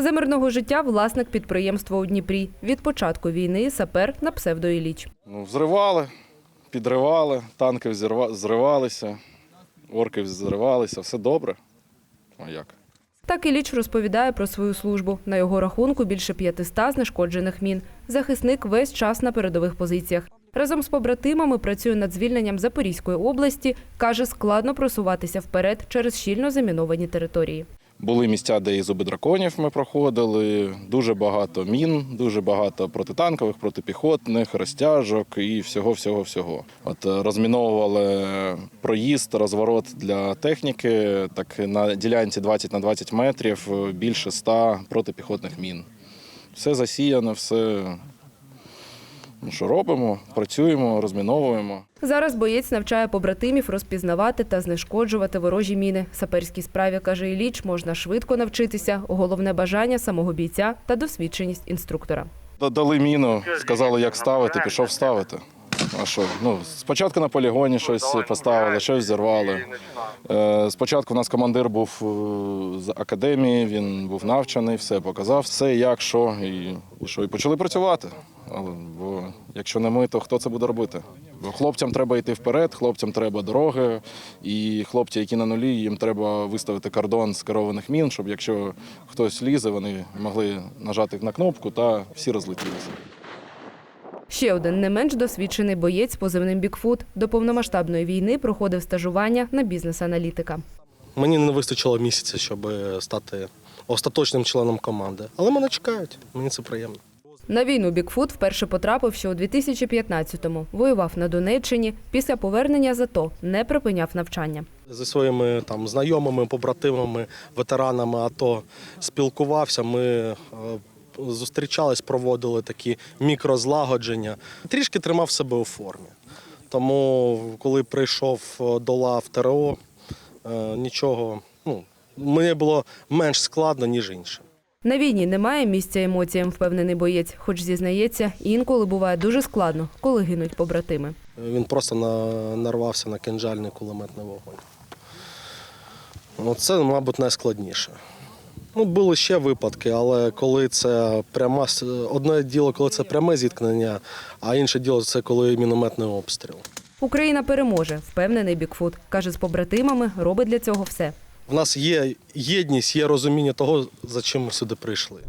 За мирного життя власник підприємства у Дніпрі. Від початку війни сапер на псевдоіліч. Ну, взривали, підривали, танки зривалися, орки зривалися, все добре. А як? Так Іліч розповідає про свою службу. На його рахунку більше 500 знешкоджених мін. Захисник весь час на передових позиціях. Разом з побратимами працює над звільненням Запорізької області. Каже, складно просуватися вперед через щільно заміновані території. Були місця, де і зуби драконів ми проходили, дуже багато мін, дуже багато протитанкових, протипіхотних, розтяжок і всього, всього, всього. От е, розміновували проїзд, розворот для техніки. Так на ділянці 20 на 20 метрів е, більше 100 протипіхотних мін. Все засіяно, все ну, що робимо, працюємо, розміновуємо. Зараз боєць навчає побратимів розпізнавати та знешкоджувати ворожі міни. Саперській справі, каже Іліч, можна швидко навчитися. Головне бажання самого бійця та досвідченість інструктора. Дали міну, сказали, як ставити, пішов ставити. А що? Ну, спочатку на полігоні щось поставили, щось зірвали. Е, Спочатку у нас командир був е, з академії, він був навчений, все показав, все, як, що, і, і що, і почали працювати. Але, бо якщо не ми, то хто це буде робити? Бо хлопцям треба йти вперед, хлопцям треба дороги, і хлопці, які на нулі, їм треба виставити кордон з керованих мін, щоб якщо хтось лізе, вони могли нажати на кнопку та всі розлетілися. Ще один не менш досвідчений боєць позивним Бікфут до повномасштабної війни проходив стажування на бізнес-аналітика. Мені не вистачило місяця, щоб стати остаточним членом команди. Але мене чекають, мені це приємно. На війну Бікфут вперше потрапив ще у 2015-му. Воював на Донеччині. Після повернення з АТО не припиняв навчання. Зі своїми там знайомими, побратимами, ветеранами АТО спілкувався. Ми е, зустрічались, проводили такі мікрозлагодження. Трішки тримав себе у формі. Тому, коли прийшов е, до лав ТРО, е, нічого, ну, мені було менш складно, ніж іншим. На війні немає місця емоціям, впевнений боєць. Хоч зізнається, інколи буває дуже складно, коли гинуть побратими. Він просто нарвався на кинджальний кулеметний вогонь. Ну, Це, мабуть, найскладніше. Ну, були ще випадки, але коли це пряма одне діло, коли це пряме зіткнення, а інше діло це коли мінометний обстріл. Україна переможе, впевнений Бікфут. Каже, з побратимами робить для цього все. В нас є єдність, є розуміння того, за чим ми сюди прийшли.